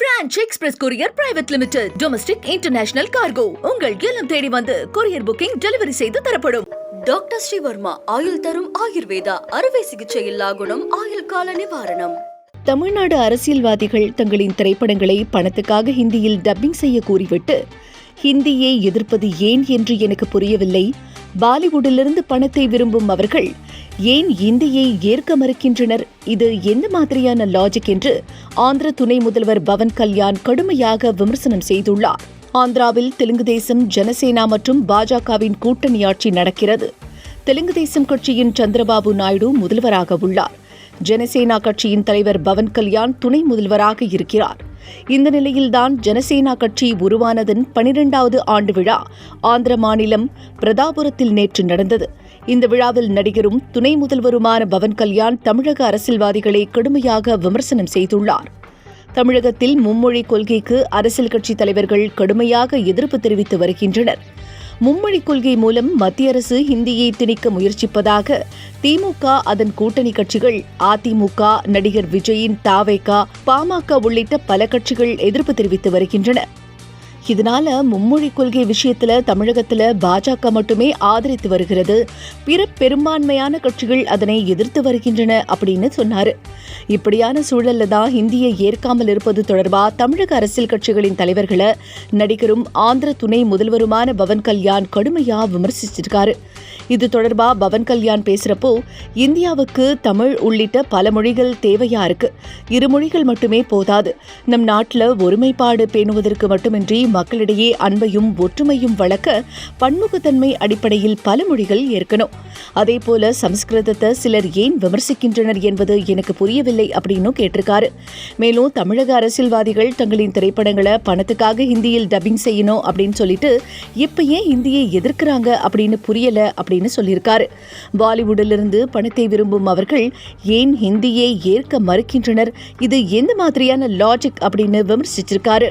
Franch express courier private limited domestic international cargo. உங்கள் இல்லம் தேடி வந்து கொரியர் புக்கிங் டெலிவரி செய்து தரப்படும். டாக்டர் ஸ்ரீவர்மா ஆயுள் தரும் ஆயுர்வேதா அறுவை சிகிச்சை இல்லா குணம் ஆயுள் கால நிவாரணம். தமிழ்நாடு அரசியல்வாதிகள் தங்களின் திரைப்படங்களை பணத்துக்காக ஹிந்தியில் டப்பிங் செய்ய கூறிவிட்டு ஹிந்தியை எதிர்ப்பது ஏன் என்று எனக்கு புரியவில்லை. பாலிவுட்டிலிருந்து பணத்தை விரும்பும் அவர்கள் ஏன் இந்தியை ஏற்க மறுக்கின்றனர்? இது எந்த மாதிரியான லாஜிக் என்று ஆந்திர துணை முதல்வர் பவன் கல்யாண் கடுமையாக விமர்சனம் செய்துள்ளார். ஆந்திராவில் தெலுங்கு தேசம் ஜனசேனா மற்றும் பாஜகவின் கூட்டணி ஆட்சி நடக்கிறது. தெலுங்கு தேசம் கட்சியின் சந்திரபாபு நாயுடு முதல்வராக உள்ளார். ஜனசேனா கட்சியின் தலைவர் பவன் கல்யாண் துணை முதல்வராக இருக்கிறார். இந்த நிலையில்தான் ஜனசேனா கட்சி உருவானதன் பனிரெண்டாவது ஆண்டு விழா ஆந்திர மாநிலம் பிரதாபுரத்தில் நேற்று நடந்தது. இந்த விழாவில் நடிகரும் துணை முதல்வருமான பவன் கல்யாண் தமிழக அரசியல்வாதிகளை கடுமையாக விமர்சனம் செய்துள்ளார். தமிழகத்தில் மும்மொழி கொள்கைக்கு அரசியல் கட்சித் தலைவர்கள் கடுமையாக எதிர்ப்பு தெரிவித்து வருகின்றனர். மும்மொழி கொள்கை மூலம் மத்திய அரசு ஹிந்தியை திணிக்க முயற்சிப்பதாக திமுக அதன் கூட்டணி கட்சிகள் அதிமுக நடிகர் விஜயின் தாவேகா பாமக உள்ளிட்ட பல கட்சிகள் எதிர்ப்பு தெரிவித்து வருகின்றன. இதனால மும்மொழி கொள்கை விஷயத்துல தமிழகத்துல பாஜக மட்டுமே ஆதரித்து வருகிறது. பிற பெரும்பான்மையான கட்சிகள் அதனை எதிர்த்து வருகின்றன அப்படின்னு சொன்னாரு. இப்படியான சூழல்ல தான் ஹிந்தியை ஏற்காமல் இருப்பது தொடர்பா தமிழக அரசியல் கட்சிகளின் தலைவர்களை நடிகரும் ஆந்திர துணை முதல்வருமான பவன் கல்யாண் கடுமையா விமர்சிச்சிருக்காரு. இது தொடர்பா பவன் கல்யாண் பேசுறப்போ இந்தியாவுக்கு தமிழ் உள்ளிட்ட பல மொழிகள் தேவையா இருக்கு. இரு மொழிகள் மட்டுமே போதாது. நம் நாட்டுல ஒருமைப்பாடு பேணுவதற்கு மட்டுமின்றி மக்களிடையே அன்பையும் ஒற்றுமையும் வளர்க்க பன்முகத்தன்மை அடிப்படையில் பல மொழிகள் ஏற்கணும். அதே போல சமஸ்கிருதத்தை சிலர் ஏன் விமர்சிக்கின்றனர் என்பது எனக்கு புரியவில்லை அப்படின்னு கேட்டிருக்காரு. மேலும் தமிழக அரசியல்வாதிகள் தங்களின் திரைப்படங்களை பணத்துக்காக ஹிந்தியில் டப்பிங் செய்யணும் அப்படின்னு சொல்லிட்டு இப்ப ஏன் ஹிந்தியை எதிர்க்கிறாங்க அப்படின்னு புரியல அப்படின்னு சொல்லியிருக்காரு. பாலிவுட்டிலிருந்து பணத்தை விரும்பும் அவர்கள் ஏன் ஹிந்தியை ஏற்க மறுக்கின்றனர்? இது எந்த மாதிரியான லாஜிக் அப்படின்னு விமர்சிச்சிருக்காரு.